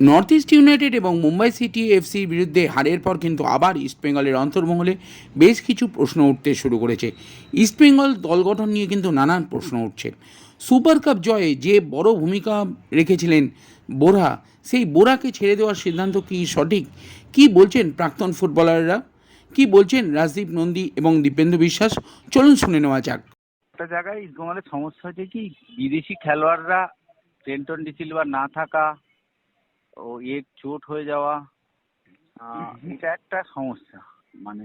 North east United এবং Mumbai city এফসির বিরুদ্ধে হারের পর কিন্তু আবার ইস্টবেঙ্গলের অন্তর্মহলে বেশ কিছু প্রশ্ন উঠতে শুরু করেছে। ইস্টবেঙ্গল দল গঠন নিয়ে কিন্তু নানান প্রশ্ন উঠছে। সুপার কাপ জয়ে যে বড় ভূমিকা রেখেছিলেন বোরা সেই বোরাকে ছেড়ে দেওয়ার সিদ্ধান্ত কি সঠিক? কি বলছেন প্রাক্তন ফুটবলাররা? কি বলছেন রাজদীপ নন্দী এবং দীপেন্দু বিশ্বাস? চলুন শুনে নেওয়া যাক। একটা জায়গায় ইস্টবেঙ্গলের সমস্যা হচ্ছে কি, বিদেশি খেলোয়াড়রা ট্রেন্টন ডিসিলভার না থাকা ও এর চোট হয়ে যাওয়া এটা একটা সমস্যা মানে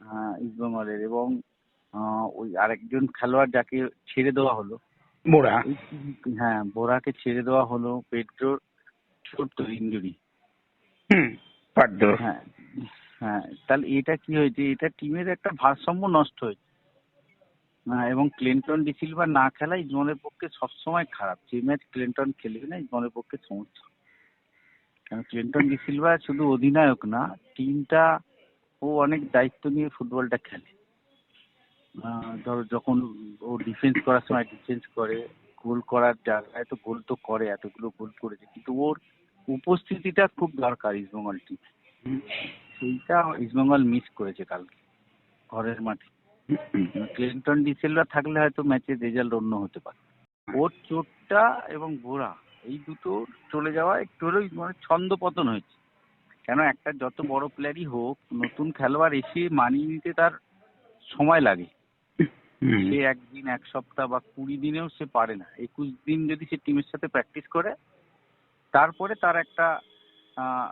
আহ, ইস্টবেঙ্গলের এবং ওই আরেকজন খেলোয়াড় যাকে ছেড়ে দেওয়া হলো। বোরা? হ্যাঁ বোরাকে ছেড়ে দেওয়া হলো পেড্রোর তো ইঞ্জুরি। হ্যাঁ হ্যাঁ তাহলে এটা কি হয়েছে? এটা টিমের একটা ভারসাম্য নষ্ট হয়েছে। হ্যাঁ, এবং ক্লিন্টন ডিসিলভার না খেলা ইজমলের পক্ষে সবসময় খারাপ। যে ম্যাচ ক্লিন্টন খেলবে না ইজমলের পক্ষে সমস্যা। ক্লিন্টন ডিসিলভা শুধু অধিনায়ক না, টিমটা ও অনেক দায়িত্ব নিয়ে ফুটবলটা খেলে। ধরো যখন ও ডিফেন্স করার সময় ডিফেন্স করে, গোল করার জায়গায় তো গোল তো করে, এতগুলো গোল করেছে। কিন্তু ওর উপস্থিতিটা খুব দরকার ইস্টবেঙ্গল টিম সেইটা ইস্টবেঙ্গল মিস করেছে কালকে, ঘরের মাঠে। ক্লিন্টন ডিসেলভা থাকলে হয়তো ম্যাচের রেজাল্ট অন্য হতে পারে। ওর চোটটা এবং গোড়া এই দুটো চলে যাওয়া একটু হলেও মানে ছন্দ পতন হয়েছে। কেন একটা যত বড় প্লেয়ারই হোক নতুন খেলোয়াড় এসে মানিয়ে নিতে তার সময় লাগে। সে একদিন এক সপ্তাহ বা কুড়ি দিনেও সে পারে না। একুশ দিন যদি সে টিমের সাথে প্র্যাকটিস করে তারপরে তার একটা আহ,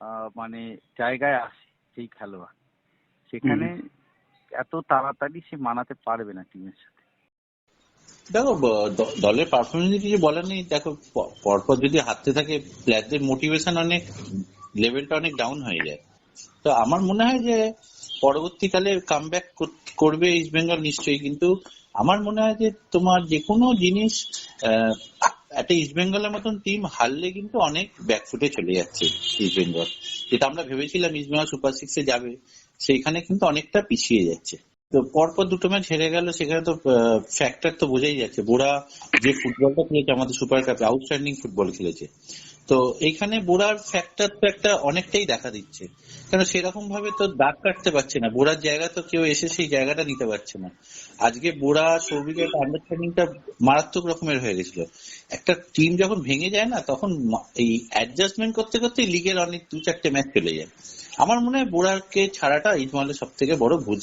আহ, মানে জায়গায় আসে সেই খেলোয়াড়। সেখানে এত তাড়াতাড়ি সে মানাতে পারবে না টিমের সাথে। দেখো দলের পারফরমেন্স কিছু বলার নেই। দেখো পরপর যদি হারতে থাকে প্লেয়ারদের মোটিভেশন অনেক লেভেলটা অনেক ডাউন হয়ে যায়। তো আমার মনে হয় যে, পরবর্তীকালে কামব্যাক করবে ইস্ট বেঙ্গল নিশ্চয়ই, কিন্তু আমার মনে হয় যে, তোমার যে কোনো জিনিস একটা ইস্ট বেঙ্গলের মতন টিম হারলে কিন্তু অনেক ব্যাকফুটে চলে যাচ্ছে ইস্ট বেঙ্গল যেটা আমরা ভেবেছিলাম ইস্ট বেঙ্গল সুপার সিক্সে যাবে, সেইখানে কিন্তু অনেকটা পিছিয়ে যাচ্ছে। তো পরপর দুটো ম্যাচ হেরে গেল, সেখানে তো ফ্যাক্টর তো বোঝাই যাচ্ছে। বোরা যে ফুটবলটা খেলেছে, আমাদের সুপার কাপে আউটস্ট্যান্ডিং ফুটবল খেলেছে। তো এইখানে বোরার ফ্যাক্টর তো একটা অনেকটাই দেখা দিচ্ছে। কেন সেরকম ভাবে তো দাগ কাটতে পারছে না। বোরার জায়গা তো কেউ এসে সেই জায়গাটা নিতে পারছে না। আজকে বোরা সৌভিকের আন্ডারস্ট্যান্ডিংটা মারাত্মক রকমের হয়ে গেছিল। একটা টিম যখন ভেঙে যায় না, তখন এই অ্যাডজাস্টমেন্ট করতে করতে লিগের অনেক দু চারটে ম্যাচ চলে যায়। আমার মনে হয় বোরাকে ছাড়াটা ইজমালের সব থেকে বড় ভুল।